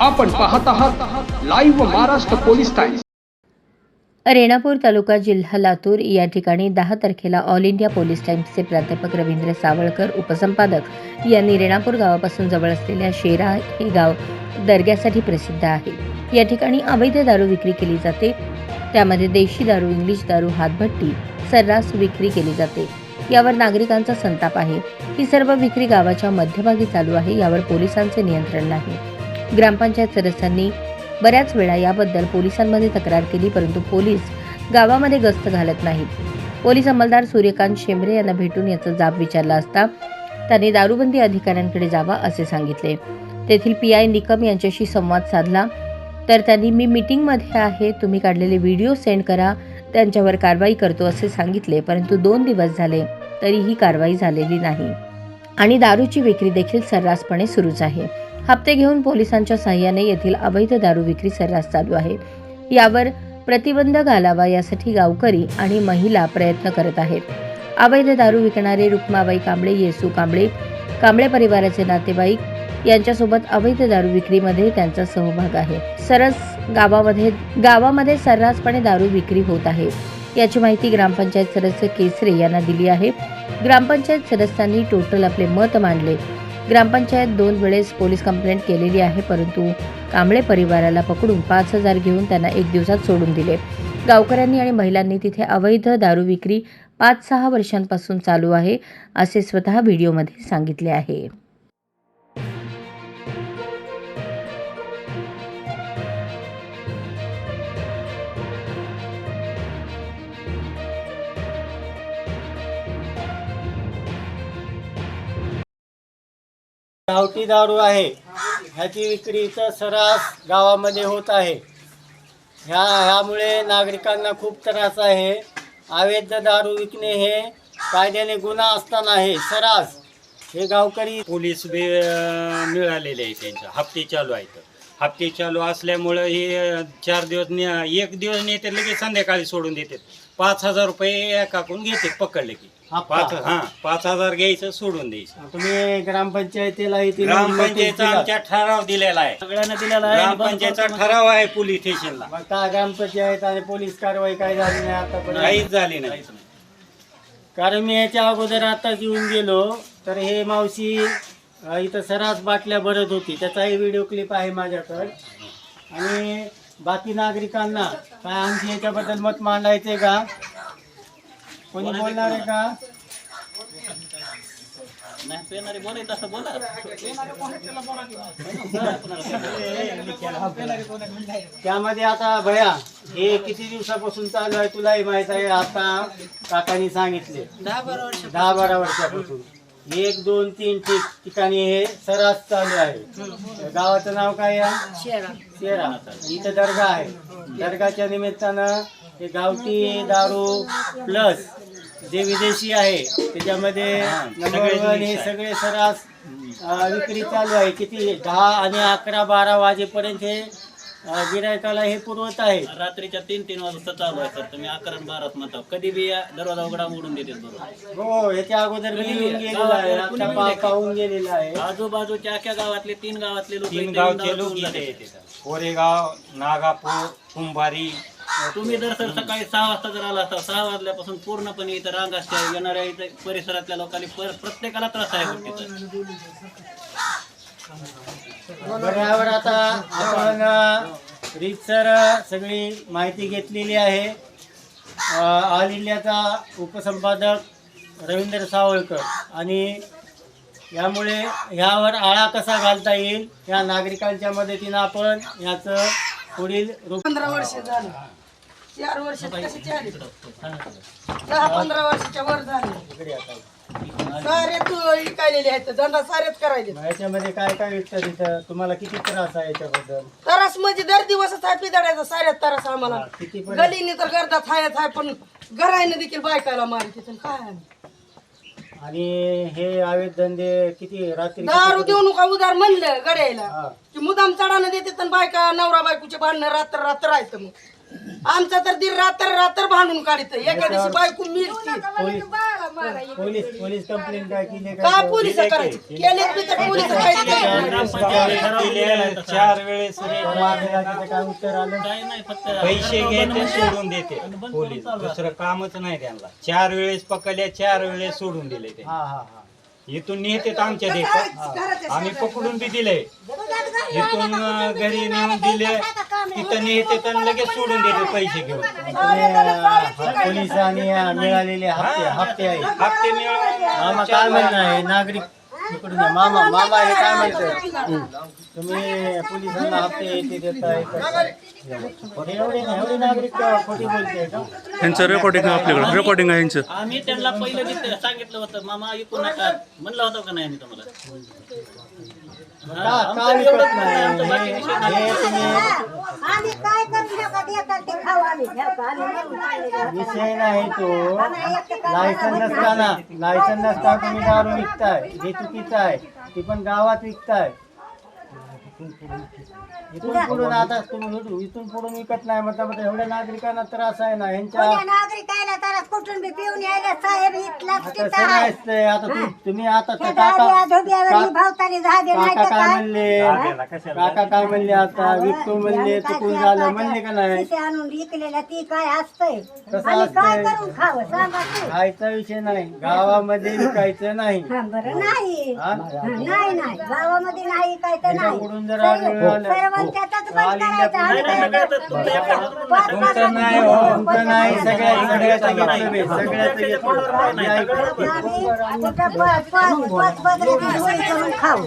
आपण पाहत आहात live Maharashtra police times Renapur तालुका जिल्हा लातूर या ठिकाणी दहा तारखेला ऑल इंडिया पोलीस टाइम्सचे प्राध्यापक रवींद्र सावळकर उपसंपादक यांनी रेणापूर गावापासून जवळ असलेल्या शेरा हे गाव दर्ग्यासाठी प्रसिद्ध आहे. या ठिकाणी अवैध दारू विक्री केली जाते. त्यामध्ये देशी दारू इंग्लिश दारू हातभट्टी सर्रास विक्री केली जाते. यावर नागरिकांचा संताप आहे. ही सर्व विक्री गावाच्या मध्यभागी चालू आहे. यावर पोलिसांचे नियंत्रण नाही. ग्रामपंचायत सदस्यांनी बऱ्याच वेळा याबद्दल पोलिसांमध्ये तक्रार केली परंतु पोलीस गावामध्ये गस्त घालत नाहीत. पोलीस अंमलदार सूर्यकांत शेंबरे यांना भेटून याचा जाब विचारला असता त्यांनी दारूबंदी अधिकाऱ्यांकडे जावा असे सांगितले. तेथील पी आय निकम यांच्याशी संवाद साधला. तर त्यांनी मी मीटिंगमध्ये आहे तुम्ही काढलेले व्हिडिओ सेंड करा त्यांच्यावर कारवाई करतो असे सांगितले परंतु दोन दिवस झाले तरीही कारवाई झालेली नाही. आणि दारूची विक्री देखील सर्रासपणे सुरूच आहे. हप्ते घेऊन पोलिसांच्या सहाय्याने येथील अवैध दारू विक्री सर्रास चालू आहे. यावर प्रतिबंध घालावा यासाठी गावकरी आणि महिला प्रयत्न करत आहेत. अवैध दारू विकणारे रुक्माबाई कांबळे येसू कांबळे कांबळे परिवाराचे नातेवाईक यांच्यासोबत अवैध दारू विक्रीमध्ये त्यांचा सहभाग आहे. सरस गावामध्ये गावामध्ये सर्रासपणे दारू विक्री होत आहे. याची माहिती ग्रामपंचायत सदस्य केसरे यांना दिली आहे. ग्रामपंचायत सदस्यांनी टोटल आपले मत मांडले. ग्रामपंचायत दोन वेळेस पोलीस कंप्लेंट केलेली आहे परंतु कांबळे परिवाराला पकडून पाच हजार घेऊन त्यांना एक दिवसात सोडून दिले. गावकऱ्यांनी आणि महिलांनी तिथे अवैध दारू विक्री पाच सहा वर्षांपासून चालू आहे असे स्वतः व्हिडिओमध्ये सांगितले आहे. गावठी दारू आहे. ह्याची विक्री इथं सरास गावामध्ये होत आहे. ह्या ह्यामुळे नागरिकांना खूप त्रास आहे. अवैध दारू विकणे हे कायद्याने गुन्हा असताना आहे. सरास हे गावकरी पोलीस मिळालेले आहे त्यांच्या. हप्ते चालू आहेत. हप्ते चालू असल्यामुळं हे चार दिवस ने- एक दिवस नेते लगेच संध्याकाळी सोडून देतात. पाच हजार रुपये एकाकडून घेतात पकडले की. हप्ता. पाच हा पाच हजार घ्यायचं सोडून द्यायचं. तुम्ही ग्रामपंचायतीला ग्रामपंचायतचा आमच्या ठराव दिलेला आहे. सगळ्यांना दिलेला आहे. ग्रामपंचायतचा ठराव आहे पोलीस स्टेशनला. मग का ग्रामपंचायत आणि पोलीस कारवाई काय झाली नाही आतापर्यंत? काहीच झाली नाही. कारण मी याच्या अगोदर आताच येऊन गेलो तर हे मावशी अ, इथं सरास बाटल्या भरत होती. त्याचाही व्हिडिओ क्लिप आहे माझ्याकडे. आणि बाकी नागरिकांना काय आणखी याच्याबद्दल मत मांडायचे का? कोणी बोलणार आहे का? त्यामध्ये आता भया हे किती दिवसापासून चालू आहे तुलाही माहीत आहे आता काकांनी सांगितले. दहा बारा वर्ष दहा बारा वर्षापासून. एक दोन तीन ठिक ठिकाणी हे सरास चालू आहे. गावाचं नाव काय आहे? शेरा. इथं दर्गा आहे. दर्गाच्या निमित्तानं हे गावठी दारू प्लस जे विदेशी आहे त्याच्यामध्ये नंबर वन हे सगळे सरास अं, विक्री चालू आहे. किती? दहा आणि अकरा बारा वाजेपर्यंत हे अं, गिरायकाला हे पुरवत आहे. रात्रीच्या तीन तीन वाजता चालू आहे सर. तुम्ही अकरा आणि बारात म्हणता. कधी बी या दरवाजा उघडा उडून देते बरोबर हो याच्या अगोदर मी येऊन गेलेला आहे. गेलेला आजूबाजूच्या अख्या गावातले तीन गावातले लोक तीन गावचे लोक इथे. कोरेगाव नागापूर कुंभारी तुम्ही जर सर सकाळी सहा वाजता जर आला असता सहा वाजल्यापासून पूर्णपणे इथं रांग असते येणाऱ्या इथं परिसरातल्या लोकांनी पर- प्रत्येकाला त्रास आहे यावर आता आपण रीतसर सगळी माहिती घेतलेली आहे. ऑल इंडियाचा उपसंपादक रवींद्र सावळकर. आणि यामुळे ह्यावर आळा कसा घालता येईल या नागरिकांच्या मदतीनं आपण याचं पुढील पंधरा वर्ष झालं. चार वर्ष कशी चार दहा पंधरा वर्षाच्या वर झाले. सारे तू इकायलेले आहेत धंदा सारेच करायले याच्यामध्ये काय काय विकतं तिथं? तुम्हाला किती त्रास आहे याच्याबद्दल? तरस म्हणजे दर दिवसच आहे पिदडायचा साऱ्यात तरस आम्हाला. किती पण गलीने तर गर्दात हायच आहे पण घराने देखील बायकाला मारी तिथून काय आहे? आणि हे अवैध धंदे किती रात्री दारू देऊ नका उदार म्हणलं गड्याला हा. की मुदाम चढानं देते तर बायका नवरा बायकोचे भांडणं रात्र रात्र राहतं मग आमचा तर दिन रात्र रात्र भांडून काढत. एका दिवशी बायको मिळते पोलीस पोलीस कंप्लेंट काय केली काय पोलीस करायचे? केले बी तर पोलीस गेल्या चार वेळेस रेट मारला काय उत्तर आलं? काही नाही फक्त पैसे घेते सोडून देते. पोलीस. दुसरं कामच नाही त्यांना. चार वेळेस पकडल्या चार वेळेस सोडून दिले ते. हा हा हा. इथून नेतेत आमच्या देशात आम्ही पकडून बी दिले इथून घरी नेऊन दिले तिथं नेते तर लगेच सोडून देते पैसे घेऊन. पोलीस आणि मिळालेले हप्ते हप्ते आहे हप्ते मिळून काय म्हणणं आहे? नागरिक इकडून या. मामा मामा हे काय म्हणतात तुम्ही पोलिसांना हप्ते ते देताय एवढे एवढे एवढे नागरिक खोटी बोलते का? यांचं रेकॉर्डिंग आहे आपल्याकडे. रेकॉर्डिंग आहे यांचं आम्ही त्यांना पहिलं सांगितलं होतं मामा ऐकू नका. म्हणलं होतं का नाही आम्ही तुम्हाला? का? का विकत नाही? हे तुम्ही आम्ही काय करू नका देतात ते खाऊ आम्ही. ठेव का आम्ही नेऊन खायला देऊ. विषय नाही तो. लायसन नसताना लायसन नसताना तुम्ही दारू विकताय. हे चुकीचं आहे ती पण गावात विकताय. इथून पुढून आता तुम्ही इथून पुढून विकत नाही म्हटलं म्हणजे एवढ्या नागरिकांना त्रास आहे ना. यांच्या कोण्या नागरिकाला तर कुठून बी पिऊन यायला? साहेब इथलाच आहे. आता तू- तुम्ही आता त्या काका धोब्यावर का- भावताली झाले नाही काका तर काय काय? म्हणले? काका काय म्हणले आता? विकतो म्हणले चुकून झालं. म्हणले का नाही? तिथे आणून ती काय असतंय? कसं आम्ही काय असतंय? करून खावं? सांगा तू. खायचा विषय नाही. गावामध्ये विकायचं नाही. हा, बरं. नाही? हा, नाही नाही. गावामध्ये नाही काय तर नाही. त्याच्याकडून जर आढळून आलं- सर्व त्याचाच बंद करायचं आम्ही नाही, नाही, नाही, तुमचं हो तुमचं सगळ्या सगळ्याचं घेतलं मी सगळ्याचं घेतलं. आम्ही कुठं पाच करून खाऊ